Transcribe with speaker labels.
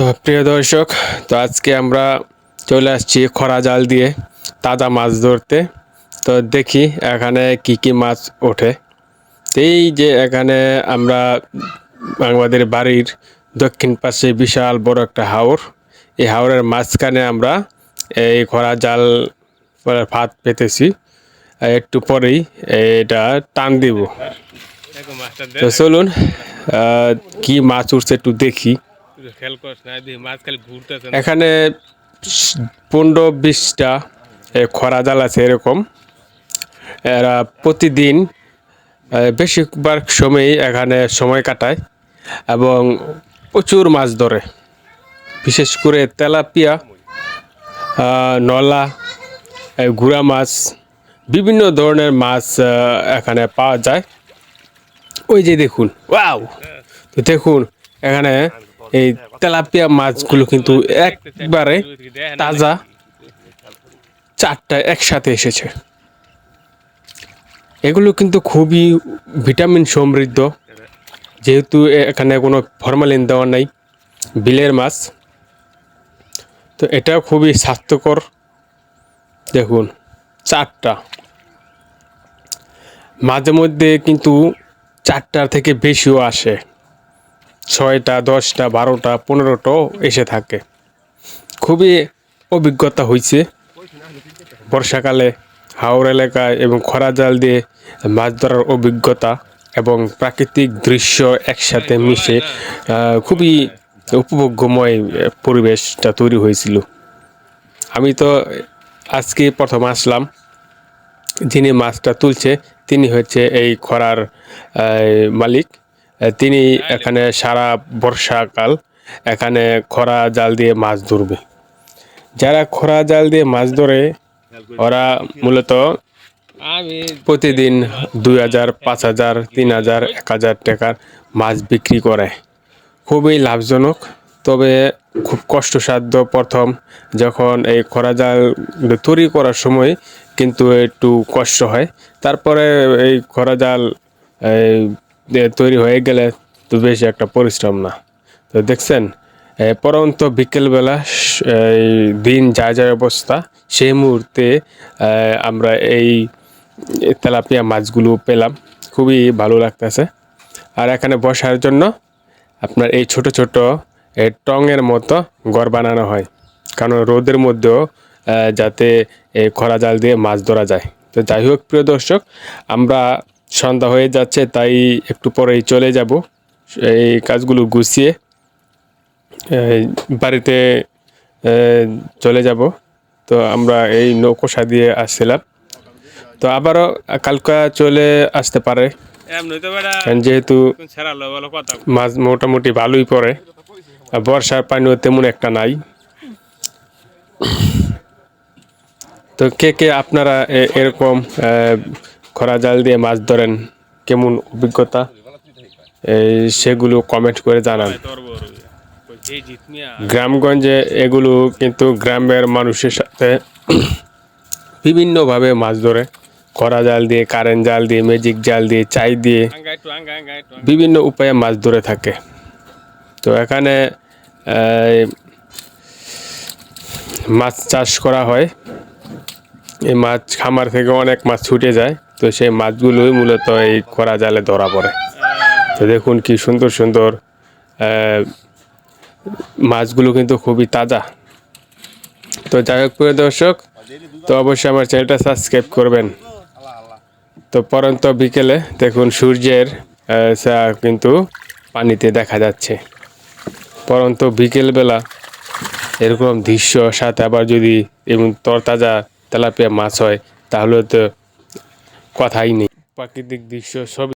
Speaker 1: তো প্রিয় দর্শক, তো আজকে আমরা চলে আসছি খরা জাল দিয়ে তাজা মাছ ধরতে। তো দেখি এখানে কি কি মাছ ওঠে। এই যে এখানে আমরা আমাদের বাড়ির দক্ষিণ পাশে বিশাল বড় একটা হাওর। এই হাওরের মাঝখানে আমরা এই খরা জাল ভাত পেতেছি। একটু পরেই এটা টান দিব। তো চলুন কি মাছ উঠছে একটু দেখি। এখানে পনেরো বিশটা খরা জাল আছে এরকম। এরা প্রতিদিন বেশিরভাগ সময়ই এখানে সময় কাটায় এবং প্রচুর মাছ ধরে। বিশেষ করে তেলাপিয়া নলা গুড়া মাছ, বিভিন্ন ধরনের মাছ এখানে পাওয়া যায়। ওই যে দেখুন, ওয়াও! তো দেখুন, এখানে এই তেলাপিয়া মাছগুলো কিন্তু একবারে তাজা চারটা একসাথে এসেছে। এগুলো কিন্তু খুবই ভিটামিন সমৃদ্ধ। যেহেতু এখানে কোনো ফরমালিন দেওয়া নাই, বিলের মাছ। তো এটা খুবই স্বাস্থ্যকর। দেখুন, চারটা। মাঝে মধ্যে কিন্তু চারটার থেকে বেশিও আসে। ছয়টা, দশটা, বারোটা, পনেরোটাও এসে থাকে। খুবই অভিজ্ঞতা হয়েছে বর্ষাকালে হাওড় এলাকায় এবং খরা জাল দিয়ে মাছ ধরার অভিজ্ঞতা এবং প্রাকৃতিক দৃশ্য একসাথে মিশে খুবই উপভোগ্যময় পরিবেশটা তৈরি হয়েছিল। আমি তো আজকে প্রথম আসলাম। যিনি মাছটা তুলছে, তিনি হচ্ছে এই খরার মালিক। তিনি এখানে সারা বর্ষাকাল এখানে খরা জাল দিয়ে মাছ ধরবে। যারা খরা জাল দিয়ে মাছ ধরে, ওরা মূলত প্রতিদিন দুই হাজার, পাঁচ হাজার, তিন হাজার, এক হাজার টাকার মাছ বিক্রি করে। খুবই লাভজনক, তবে খুব কষ্টসাধ্য প্রথম যখন এই খরা জাল তৈরি করার সময় কিন্তু একটু কষ্ট হয়। তারপরে এই খরা জাল তৈরি হয়ে গেলে তো বেশি একটা পরিশ্রম না। তো দেখছেন পরন্ত বিকেলবেলা এই দিন যা যায় অবস্থা, সেই মুহূর্তে আমরা এই তেলাপিয়া মাছগুলো পেলাম। খুবই ভালো লাগতেছে। আর এখানে বসার জন্য আপনার এই ছোট ছোট টঙের মতো ঘর বানানো হয়। কারণ রোদের মধ্যেও যাতে খরা জাল দিয়ে মাছ ধরা যায়। তো যাই হোক, প্রিয় দর্শক, আমরা সন্ধ্যা হয়ে যাচ্ছে তাই একটু পরেই চলে যাব। এই কাজগুলো গুছিয়ে বাড়িতে চলে যাব। তো আমরা এই নৌকোসা দিয়ে আসছিলাম। তো আবারও কালকা চলে আসতে পারে। যেহেতু মাছ মোটামুটি ভালোই পড়ে বর্ষার পানিও তেমন একটা নাই। তো কে কে আপনারা এরকম খরা জাল দিয়ে মাছ ধরেন, কেমন অভিজ্ঞতা? সেগুলো কমেন্ট করে জানান। গ্রামগঞ্জে এগুলো কিন্তু গ্রামের মানুষের সাথে বিভিন্নভাবে মাছ ধরে। খরা জাল দিয়ে কারেন্ট জাল দিয়ে ম্যাজিক জাল দিয়ে, চাই দিয়ে। বিভিন্ন উপায়ে মাছ ধরে থাকে। তো এখানে মাছ চাষ করা হয়। এই মাছ খামার থেকে অনেক মাছ ছুটে যায়। তো সেই মাছগুলোই মূলত এই খরা জালে ধরা পড়ে। তো দেখুন কি সুন্দর সুন্দর মাছগুলো কিন্তু খুবই তাজা। তো যাই হোক, প্রিয় দর্শক, তো অবশ্যই আমার চ্যানেলটা সাবস্ক্রাইব করবেন। তো পরন্ত বিকেলে দেখুন সূর্যের কিন্তু পানিতে দেখা যাচ্ছে। পরন্ত বিকেলবেলা এরকম দৃশ্য সাথে আবার যদি এবং তরতাজা তেলাপিয়া মাছ হয়, তাহলে তো কথাই নেই। প্রাকৃতিক দৃশ্য সবই